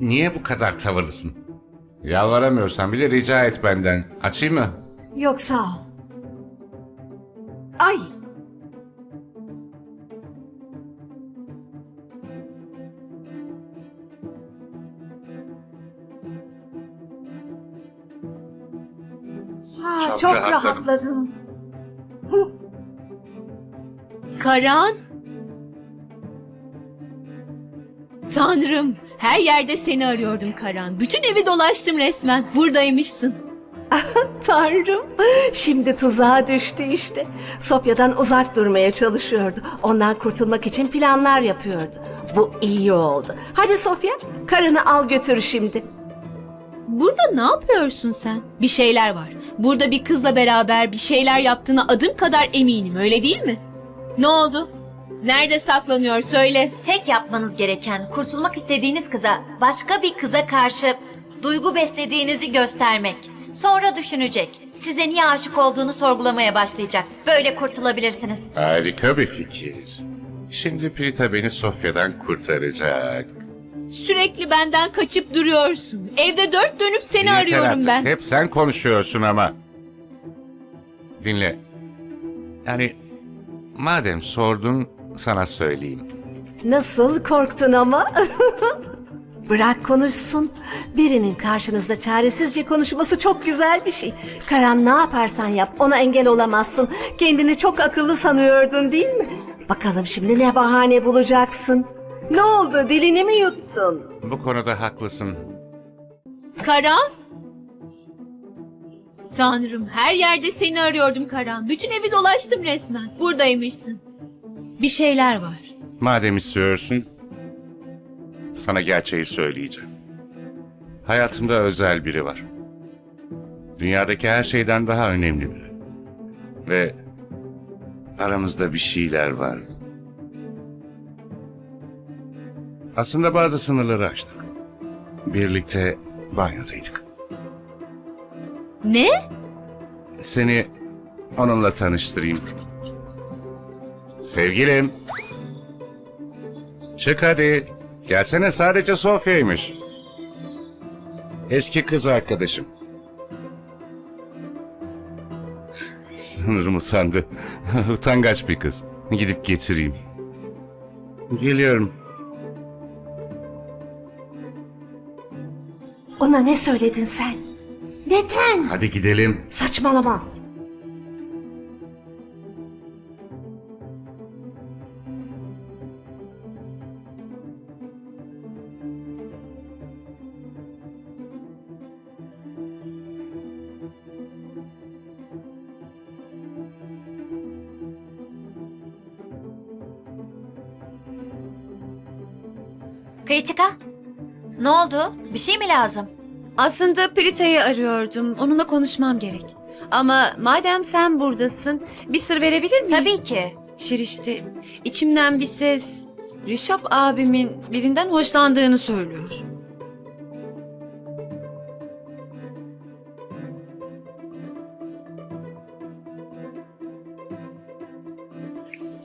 Niye bu kadar tavırlısın? Yalvaramıyorsan bile rica et benden. Açayım mı? Yok sağ ol. Ay Ha, Çok çok, rahatladım. rahatladım. Karan. Tanrım, her yerde seni arıyordum Karan. Bütün evi dolaştım resmen. Buradaymışsın. Tanrım, şimdi tuzağa düştü işte. Sofya'dan uzak durmaya çalışıyordu. Ondan kurtulmak için planlar yapıyordu. Bu iyi oldu. Hadi Sofya, karını al götür şimdi. Burada ne yapıyorsun sen? Bir şeyler var. Burada bir kızla beraber bir şeyler yaptığına adım kadar eminim, öyle değil mi? Ne oldu? Nerede saklanıyor söyle. Tek yapmanız gereken kurtulmak istediğiniz kıza başka bir kıza karşı duygu beslediğinizi göstermek. Sonra düşünecek. Size niye aşık olduğunu sorgulamaya başlayacak. Böyle kurtulabilirsiniz. Harika bir fikir. Şimdi Prita beni Sofya'dan kurtaracak. Sürekli benden kaçıp duruyorsun. Evde dört dönüp seni Yeter arıyorum artık. ben. Hep sen konuşuyorsun ama. Dinle. Yani madem sordun sana söyleyeyim. Nasıl korktun ama? Bırak konuşsun. Birinin karşınızda çaresizce konuşması çok güzel bir şey. Karan ne yaparsan yap ona engel olamazsın. Kendini çok akıllı sanıyordun değil mi? Bakalım şimdi ne bahane bulacaksın? Ne oldu dilini mi yuttun? Bu konuda haklısın. Karan? Tanrım her yerde seni arıyordum Karan. Bütün evi dolaştım resmen. Buradaymışsın. Bir şeyler var. Madem istiyorsun, sana gerçeği söyleyeceğim. Hayatımda özel biri var. Dünyadaki her şeyden daha önemli biri. Ve aramızda bir şeyler var. Aslında bazı sınırları aştık. Birlikte banyodaydık. Ne? Seni onunla tanıştırayım. Sevgilim. Çık hadi. Gelsene sadece Sofya'ymış. Eski kız arkadaşım. Sanırım utandı. Utangaç bir kız. Gidip getireyim. Geliyorum. Ona ne söyledin sen? Neden? Hadi gidelim. Saçmalama. Kritika, ne oldu? Bir şey mi lazım? Aslında Prita'yı arıyordum. Onunla konuşmam gerek. Ama madem sen buradasın, bir sır verebilir miyim? Tabii ki. Şirişti. İçimden bir ses, Rişap abimin birinden hoşlandığını söylüyor.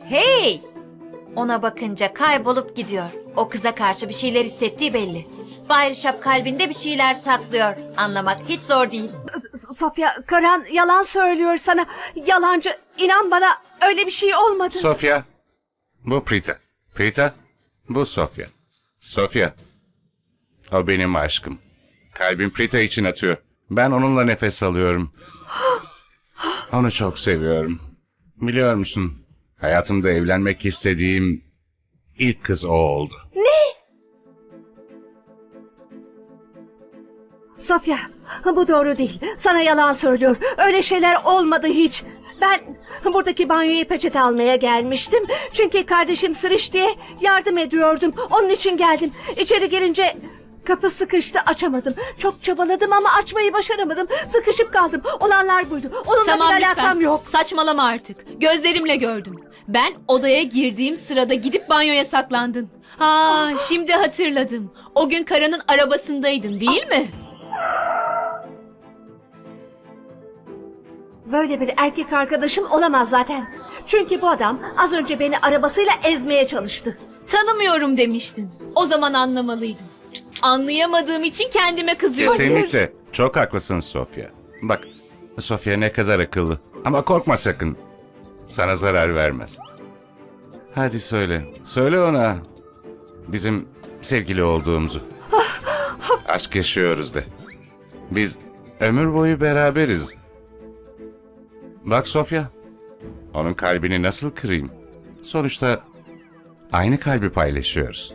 Hey! Ona bakınca kaybolup gidiyor. O kıza karşı bir şeyler hissettiği belli. Bay Rişap kalbinde bir şeyler saklıyor. Anlamak hiç zor değil. S- Sofya, Karan yalan söylüyor sana. Yalancı. İnan bana öyle bir şey olmadı. Sofya. Bu Prita. Prita. Bu Sofya. Sofya. O benim aşkım. Kalbim Prita için atıyor. Ben onunla nefes alıyorum. Onu çok seviyorum. Biliyor musun? Hayatımda evlenmek istediğim ilk kız o oldu. Sofya, bu doğru değil. Sana yalan söylüyor. Öyle şeyler olmadı hiç. Ben buradaki banyoya peçete almaya gelmiştim. Çünkü kardeşim Sırış diye yardım ediyordum. Onun için geldim. İçeri girince kapı sıkıştı açamadım. Çok çabaladım ama açmayı başaramadım. Sıkışıp kaldım. Olanlar buydu. Onunla Tamam bir lütfen. alakam yok. Saçmalama artık. Gözlerimle gördüm. Ben odaya girdiğim sırada gidip banyoya saklandın. Ha, şimdi hatırladım. O gün Karan'ın arabasındaydın değil mi? Böyle bir erkek arkadaşım olamaz zaten. Çünkü bu adam az önce beni arabasıyla ezmeye çalıştı. Tanımıyorum demiştin. O zaman anlamalıydım. Anlayamadığım için kendime kızıyorum. Kesinlikle. Çok haklısın Sofya. Bak, Sofya ne kadar akıllı. Ama korkma sakın. Sana zarar vermez. Hadi söyle. Söyle ona. Bizim sevgili olduğumuzu. Aşk yaşıyoruz de. Biz ömür boyu beraberiz. Bak Sofya. Onun kalbini nasıl kırayım? Sonuçta aynı kalbi paylaşıyoruz.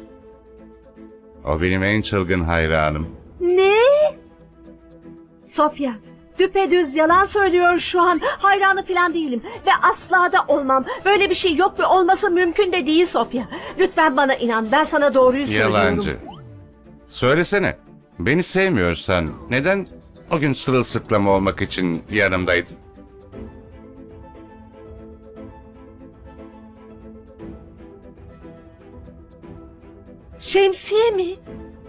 O benim en çılgın hayranım. Ne? Sofya, düpedüz yalan söylüyor şu an. Hayranı falan değilim ve asla da olmam. Böyle bir şey yok ve olması mümkün de değil Sofya. Lütfen bana inan. Ben sana doğruyu söylüyorum. Yalancı. Söylesene. Beni sevmiyorsan neden o gün sırılsıklam olmak için yanımdaydın? Şemsiye mi?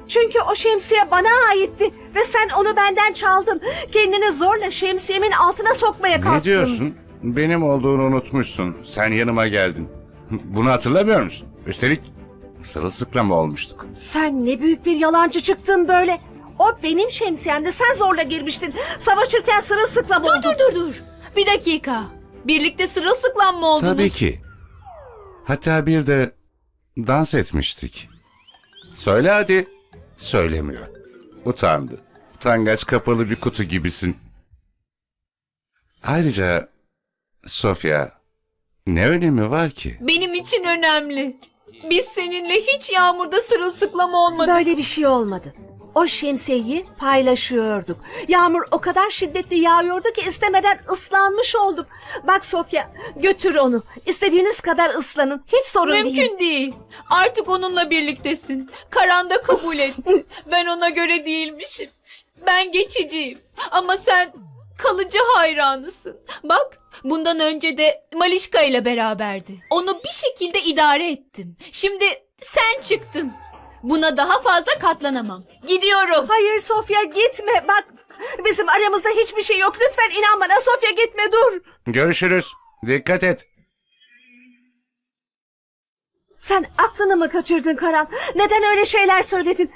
Çünkü o şemsiye bana aitti ve sen onu benden çaldın. Kendini zorla şemsiyemin altına sokmaya kalktın. Ne diyorsun? Benim olduğunu unutmuşsun. Sen yanıma geldin. Bunu hatırlamıyor musun? Üstelik sırılsıklam olmuştuk. Sen ne büyük bir yalancı çıktın böyle. O benim şemsiyemdi. Sen zorla girmiştin. Savaşırken sırılsıklam oldun. Dur dur dur. Bir dakika. Birlikte sırılsıklam mı oldunuz? Tabii ki. Hatta bir de dans etmiştik. Söyle hadi. Söylemiyor. Utandı. Utangaç kapalı bir kutu gibisin. Ayrıca Sofya ne önemi var ki? Benim için önemli. Biz seninle hiç yağmurda sırılsıklam olmadık. Böyle bir şey olmadı. O şemsiyeyi paylaşıyorduk. Yağmur o kadar şiddetli yağıyordu ki istemeden ıslanmış olduk. Bak Sofya götür onu. İstediğiniz kadar ıslanın. Hiç sorun değil. Mümkün değil. Artık onunla birliktesin. Karanda kabul etti. ben ona göre değilmişim. Ben geçiciyim. Ama sen kalıcı hayranısın. Bak bundan önce de Malişka ile beraberdi. Onu bir şekilde idare ettim. Şimdi sen çıktın. Buna daha fazla katlanamam. Gidiyorum. Hayır Sofya gitme. Bak bizim aramızda hiçbir şey yok. Lütfen inan bana Sofya gitme dur. Görüşürüz. Dikkat et. Sen aklını mı kaçırdın Karan? Neden öyle şeyler söyledin?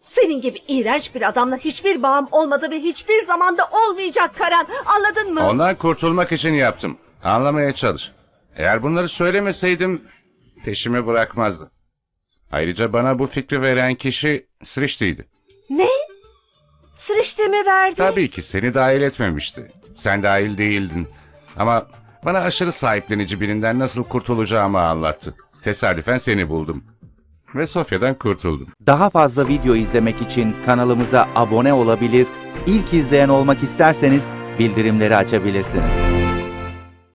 Senin gibi iğrenç bir adamla hiçbir bağım olmadı ve hiçbir zamanda olmayacak Karan. Anladın mı? Ondan kurtulmak için yaptım. Anlamaya çalış. Eğer bunları söylemeseydim peşimi bırakmazdı. Ayrıca bana bu fikri veren kişi Srişti'ydi. Ne? Sırıştı mı verdi? Tabii ki seni dahil etmemişti. Sen dahil değildin. Ama bana aşırı sahiplenici birinden nasıl kurtulacağımı anlattı. Tesadüfen seni buldum. Ve Sofya'dan kurtuldum. Daha fazla video izlemek için kanalımıza abone olabilir, ilk izleyen olmak isterseniz bildirimleri açabilirsiniz.